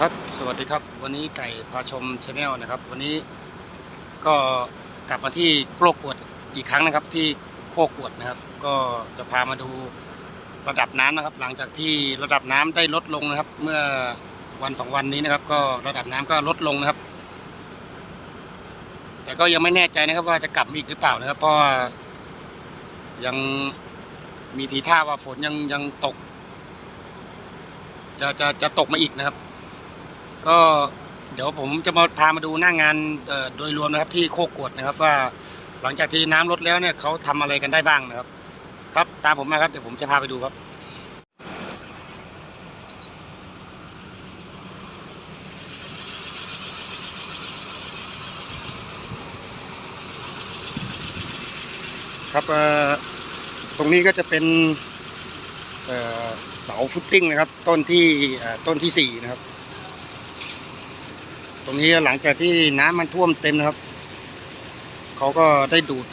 ครับสวัสดีครับวันนี้ไก่พาชมชาแนลนะครับ วันนี้ก็กลับมาที่โคกกวดอีกครั้งนะครับ ที่โคกกวดนะครับ ก็จะพามาดูระดับน้ำนะครับ หลังจากที่ระดับน้ำได้ลดลงนะครับ เมื่อวันสองวันนี้นะครับ ก็ระดับน้ำก็ลดลงนะครับ แต่ก็ยังไม่แน่ใจนะครับ ว่าจะกลับมาอีกหรือเปล่านะครับ เพราะว่ายังมีทีท่าว่าฝนยังยังตก จะจะจะตกมาอีกนะครับ ก็เดี๋ยวผมจะมาพามาดูหน้างงานโดยรวมนะครับที่โคกกวดนะครับ ว่าหลังจากที่น้ำลดแล้วเนี่ยเขาทำอะไรกันได้บ้างนะครับ ครับตามผมมาครับเดี๋ยวผมจะพาไปดูครับครับเอ่อตรงนี้ก็จะเป็นเสาฟุตติ้งนะครับ ต้นที่ต้นที่สี่นะครับ ตรงนี้หลังจากที่น้ำมันท่วมเต็มนะครับเขาก็ได้ดูด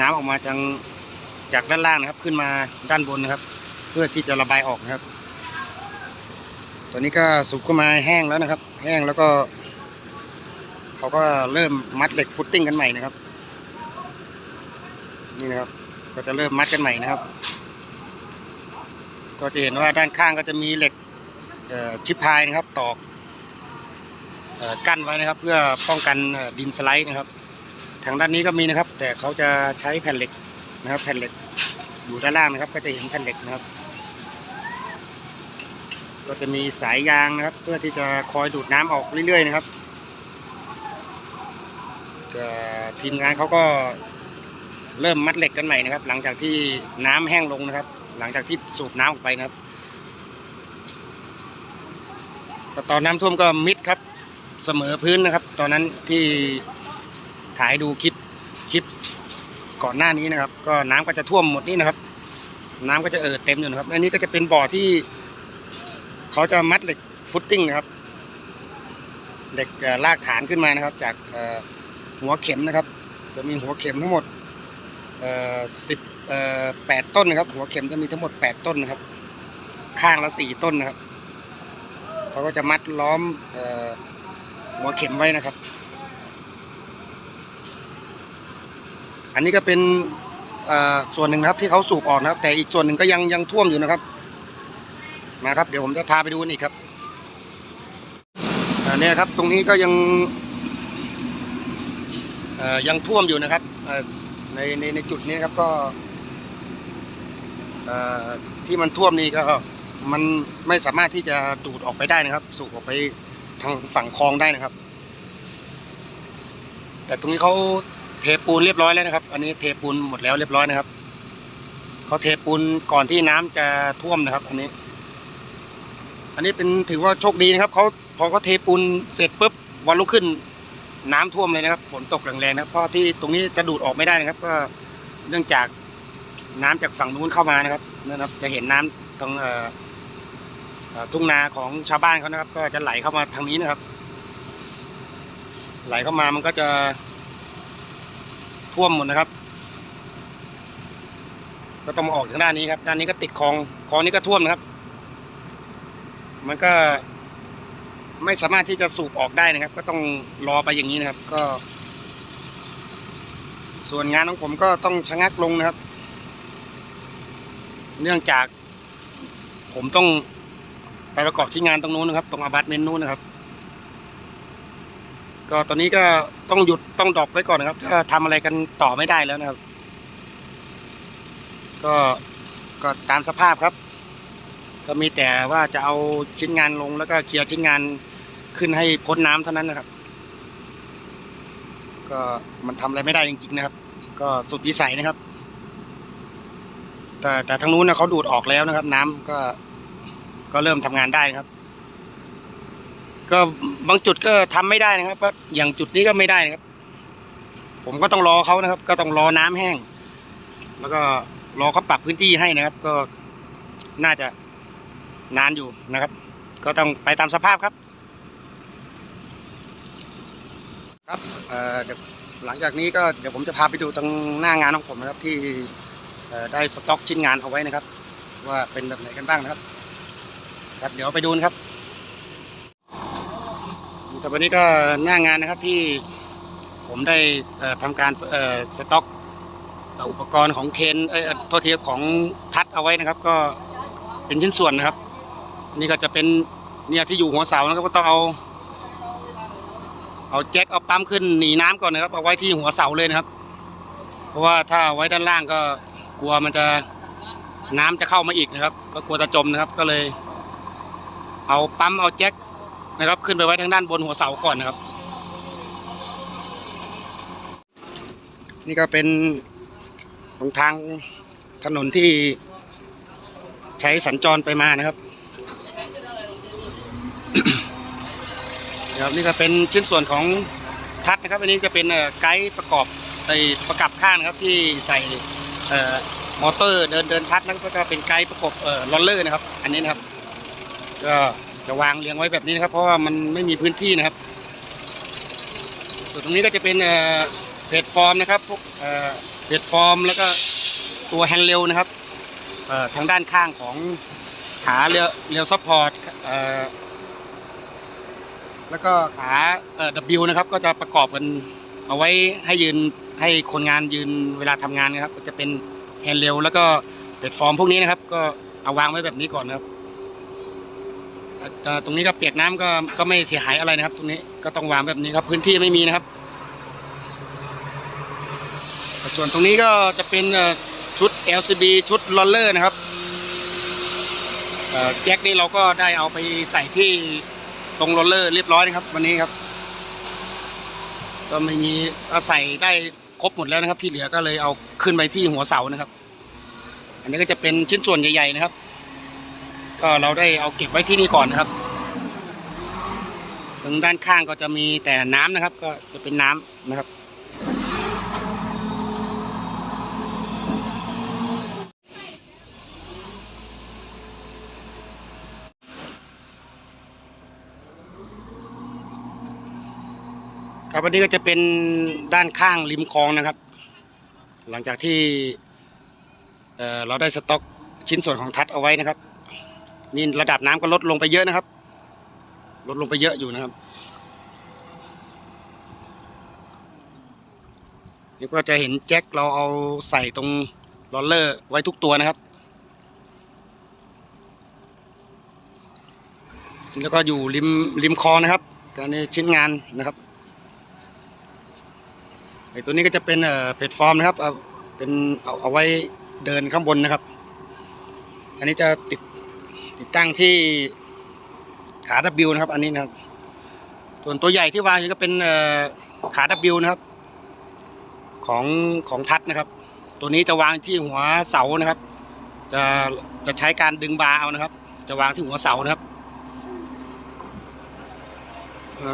น้ำออกมาทางจากด้านล่างนะครับ ขึ้นมาด้านบนนะครับ เพื่อที่จะระบายออกนะครับ ตอนนี้ก็สูบเข้ามาแห้งแล้วนะครับ แห้งแล้วก็เขาก็เริ่มมัดเหล็กฟุตติ้งกันใหม่นะครับ นี่นะครับ ก็จะเริ่มมัดกันใหม่นะครับ ก็จะเห็นว่าด้านข้างก็จะมีเหล็กชิปพายนะครับ ตอก กั้นไว้นะครับ เพื่อป้องกันดินสไลด์นะครับทางด้านนี้ก็มีนะครับ แต่เขาจะใช้แผ่นเหล็กนะครับ แผ่นเหล็กอยู่ด้านล่างนะครับ ก็จะเห็นแผ่นเหล็กนะครับ ก็จะมีสายยางนะครับ เพื่อที่จะคอยดูดน้ำออกเรื่อยๆนะครับทีมงานเขาก็เริ่มมัดเหล็กกันใหม่นะครับ หลังจากที่น้ำแห้งลงนะครับ หลังจากที่สูบน้ำออกไปนะครับก็ตอนน้ำท่วมก็มิดครับ เสมอพื้นนะครับ ตอนนั้นที่ถ่ายดูคลิปคลิปก่อนหน้านี้นะครับ ก็น้ำก็จะท่วมหมดนี่นะครับ น้ำก็จะเอ่อเต็มอยู่นะครับอันนี้ก็จะเป็นบ่อที่เขาจะมัดเหล็กฟุตติ้งนะครับเหล็กลากฐานขึ้นมานะครับ จากหัวเข็มนะครับ จะมีหัวเข็มทั้งหมดสิบแปดต้นนะครับ หัวเข็มจะมีทั้งหมดแปดต้นนะครับ ข้างละสี่ต้นนะครับเขาก็จะมัดล้อมอ หัวเข็มไว้นะครับ อันนี้ก็เป็นส่วนหนึ่งนะครับที่เขาสูบออกนะครับ แต่อีกส่วนหนึ่งก็ยังยังท่วมอยู่นะครับ มาครับ เดี๋ยวผมจะพาไปดูนอีกครับอันนี้ครับ ตรงนี้ก็ยังยังท่วมอยู่นะครับในในในจุดนี้ครับก็ที่มันท่วมนี่ก็มันไม่สามารถที่จะดูดออกไปได้นะครับ สูบออกไป ทางฝั่งคลองได้นะครับ แต่ตรงนี้เขาเทปูนเรียบร้อยแล้วนะครับ อันนี้เทปูนหมดแล้วเรียบร้อยนะครับเขาเทปูนก่อนที่น้ำจะท่วมนะครับ อันนี้ อันนี้เป็นถือว่าโชคดีนะครับเขาพอเขาเทปูนเสร็จปุ๊บวันรุ่งขึ้นน้ำท่วมเลยนะครับ ฝนตกแรงๆนะเพราะที่ตรงนี้จะดูดออกไม่ได้นะครับ ก็เนื่องจากน้ำจากฝั่งนู้นเข้ามานะครับนะครับ จะเห็นน้ำตรงเอ่อ ทุ่งนาของชาวบ้านเขานะครับ ก็จะไหลเข้ามาทางนี้นะครับ ไหลเข้ามามันก็จะท่วมหมดนะครับ ก็ต้องมาออกทางด้านนี้ครับ ด้านนี้ก็ติดคลองคลองนี้ก็ท่วมนะครับ มันก็ไม่สามารถที่จะสูบออกได้นะครับ ก็ต้องรอไปอย่างนี้นะครับ ก็ ส่วนงานของผมก็ต้องชะงักลงนะครับ เนื่องจากผมต้อง ไปประกอบชิ้นงานตรงนู้นนะครับ ตรงอพาร์ตเมนนู้นนะครับ ก็ตอนนี้ก็ต้องหยุดต้องดรอปไว้ก่อนนะครับถ้าทำอะไรกันต่อไม่ได้แล้วนะครับ ก็ก็ตามสภาพครับ ก็มีแต่ว่าจะเอาชิ้นงานลงแล้วก็เคลียร์ชิ้นงานขึ้นให้พ้นน้ำเท่านั้นนะครับ ก็มันทำอะไรไม่ได้จริงๆนะครับ ก็สุดวิสัยนะครับ แต่แต่ทางนู้นนะเขาดูดออกแล้วนะครับ น้ำก็ ก็เริ่มทำงานได้นะครับ ก็บางจุดก็ทำไม่ได้นะครับอย่างจุดนี้ก็ไม่ได้นะครับ ผมก็ต้องรอเขานะครับ ก็ต้องรอน้ำแห้ง แล้วก็รอเขาปรับพื้นที่ให้นะครับ ก็น่าจะนานอยู่นะครับ ก็ต้องไปตามสภาพครับ ครับเอ่อเดี๋ยวหลังจากนี้ก็เดี๋ยวผมจะพาไปดูตรงหน้างานของผมนะครับที่ได้สต็อกชิ้นงานเอาไว้นะครับ ว่าเป็นแบบไหนกันบ้างนะครับ ครับเดี๋ยวไปดูนะครับครับวันนี้ก็หน้างานนะครับที่ผมได้เอ่อทำการสต็อกอุปกรณ์ของเคนเอ้ยเอ่อโทษทีครับของทัดเอาไว้นะครับ ก็เป็นชิ้นส่วนนะครับนนี่ก็จะเป็นเนี่ยที่อยู่หัวเสานะครับก็ต้องเอา เอาแจ็คเอาปั๊มขึ้นหนีน้ำก่อนนะครับเอาไว้ที่หัวเสาเลยนะครับ เพราะว่าถ้าไว้ด้านล่างก็กลัวมันจะน้ำจะเข้ามาอีกนะครับ ก็กลัวจะจมนะครับ ก็เลย เอาปั๊มเอาแจ็คนะครับ ขึ้นไปไว้ทางด้านบนหัวเสาก่อนนะครับ นี่ก็เป็นตรงทางถนนที่ใช้สัญจรไปมานะครับนะครับนี่ก็เป็นชิ้นส่วนของทัดนะครับ อันนี้จะเป็นไกด์ประกอบไอประกับข้างนะครับที่ใส่ออมอเตอร์เดินเดินทัดแล้วก็เป็นไกด์ประกอบเอ่อลอลเลอร์นะครับ อันนี้นะครับ ก็จะวางเรียงไว้แบบนี้นะครับ เพราะว่ามันไม่มีพื้นที่นะครับ ส่วนตรงนี้ก็จะเป็นเพจฟอร์มนะครับพวกเพจฟอร์มแล้วก็ตัวแฮนด์เรลนะครับทางด้านข้างของขาเรียวเรียวซัพพอร์ตแล้วก็ขาเอ่อ W นะครับก็จะประกอบกันเอาไว้ให้ยืนให้คนงานยืนเวลาทำงานนะครับ ก็จะเป็นแฮนด์เรลแล้วก็แพลตฟอร์มพวกนี้นะครับ ก็เอาวางไว้แบบนี้ก่อนนะครับ ตรงนี้ก็เปียกน้ำก็ก็ไม่เสียหายอะไรนะครับ ตรงนี้ก็ต้องวางแบบนี้ครับ พื้นที่ไม่มีนะครับ ส่วนตรงนี้ก็จะเป็นชุด LCB ชุดลอลเลอร์นะครับแจ็คนี่เราก็ได้เอาไปใส่ที่ตรงโรลเลอร์เรียบร้อยนะครับ วันนี้ครับ ก็ไม่มีอาใส่ได้ครบหมดแล้วนะครับ ที่เหลือก็เลยเอาขึ้นไปที่หัวเสานะครับ อันนี้ก็จะเป็นชิ้นส่วนใหญ่ๆนะครับ ก็เราได้เอาเก็บไว้ที่นี่ก่อนนะครับ ตรงด้านข้างก็จะมีแต่น้ำนะครับ ก็จะเป็นน้ำนะครับ ครับวันนี้ก็จะเป็นด้านข้างริมคลองนะครับ หลังจากที่เเราได้สต็อกชิ้นส่วนของทัดเอาไว้นะครับ นี่ระดับน้ำก็ลดลงไปเยอะนะครับ ลดลงไปเยอะอยู่นะครับนี่ก็จะเห็นแจ็คเราเอาใส่ตรงลอลเลอร์ไว้ทุกตัวนะครับ แล้วก็อยู่ริมริมคลองนะครับการในชิ้นงานนะครับไอตัวนี้ก็จะเป็นเอ่อเพจฟอร์มนะครับ เอาเป็นเอาเอาไว้เดินข้างบนนะครับ อันนี้จะติด ติดตั้งที่ขา W นะครับ อันนี้นะครับ ส่วนตัวใหญ่ที่วางอยู่ก็เป็นเอ่อขา W นะครับ ของของทัดนะครับ ตัวนี้จะวางที่หัวเสานะครับ จะจะใช้การดึงบาร์เอานะครับ จะวางที่หัวเสานะครับ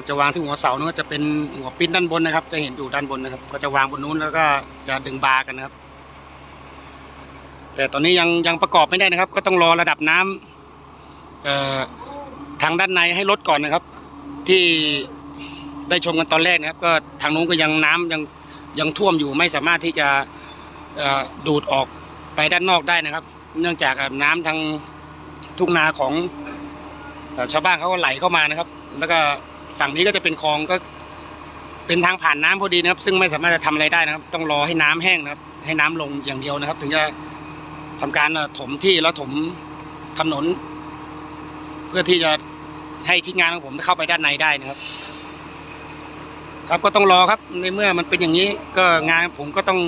จะวางที่หัวเสานู้นก็จะเป็นหัวปิ้นด้านบนนะครับ จะเห็นอยู่ด้านบนนะครับ ก็จะวางบนนู้นแล้วก็จะดึงบาร์กันนะครับ แต่ตอนนี้ยังยังประกอบไม่ได้นะครับ ก็ต้องรอระดับน้ำเอ่อ ทางด้านในให้ลดก่อนนะครับ ที่ได้ชมกันตอนแรกนะครับ ก็ทางนู้นก็ยังน้ำยังยังท่วมอยู่ไม่สามารถที่จะดูดออกไปด้านนอกได้นะครับ เนื่องจากน้ำทางทุ่งนาของอชาวบ้านเขาก็ไหลเข้ามานะครับ แล้วก็ฝั่งนี้ก็จะเป็นคลองก็เป็นทางผ่านน้ำพอดีนะครับ ซึ่งไม่สามารถจะทำอะไรได้นะครับ ต้องรอให้น้ำแห้งนะครับ ให้น้ำลงอย่างเดียวนะครับ ถึงจะทำการถมที่แล้วถมถนน พื่อที่จะให้ชิ้นงานของผมเข้าไปด้านในได้นะครับ ครับก็ต้องรอครับในเมื่อมันเป็นอย่างนี้ก็งานผมก็ต้อง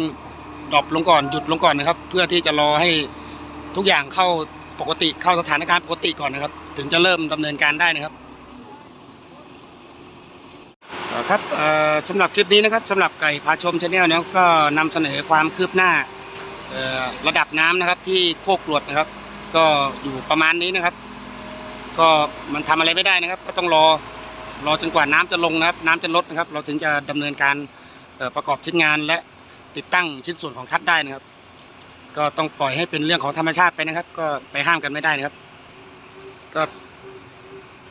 ดรอปลงก่อนหยุดลงก่อนนะครับ เพื่อที่จะรอให้ทุกอย่างเข้าปกติเข้าสถานการณ์ปกติก่อนนะครับ ถึงจะเริ่มดำเนินการได้นะครับครับสำหรับคลิปนี้นะครับสำหรับไก่พาชมชาแนลเนะครับก็นำเสนอความคืบหน้าระดับน้ำนะครับที่โคกกรวดนะครับ ก็อยู่ประมาณนี้นะครับ ก็มันทำอะไรไม่ได้นะครับ ก็ต้องรอรอจนกว่าน้ำจะลงนะครับ น้ำจะลดนะครับ เราถึงจะดำเนินการประกอบชิ้นงานและติดตั้งชิ้นส่วนของทัดได้นะครับ ก็ต้องปล่อยให้เป็นเรื่องของธรรมชาติไปนะครับ ก็ไปห้ามกันไม่ได้นะครับ ก็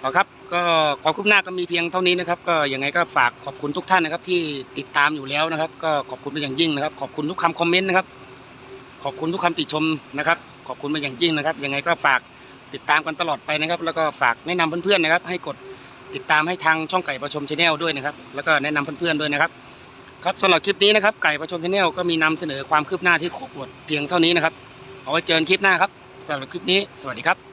ขอครับ ก็ขอคุ้มหน้าก็มีเพียงเท่านี้นะครับ ก็ยังไงก็ฝากขอบคุณทุกท่านนะครับ ที่ติดตามอยู่แล้วนะครับ ก็ขอบคุณเป็นอย่างยิ่งนะครับ ขอบคุณทุกคำคอมเมนต์นะครับ ขอบคุณทุกคำติชมนะครับ ขอบคุณเป็นอย่างยิ่งนะครับ ยังไงก็ฝาก ติดตามกันตลอดไปนะครับ แล้วก็ฝากแนะนำเพื่อนๆนะครับ ให้กดติดตามให้ทางช่องไก่ประชมชาแนลด้วยนะครับ แล้วก็แนะนำเพื่อนๆด้วยนะครับ ครับสำหรับคลิปนี้นะครับ ไก่ประชมชาแนลก็มีนำเสนอความคืบหน้าที่ครบวดเพียงเท่านี้นะครับเอาไว้เจอกันคลิปหน้าครับสำหรับคลิปนี้สวัสดีครับ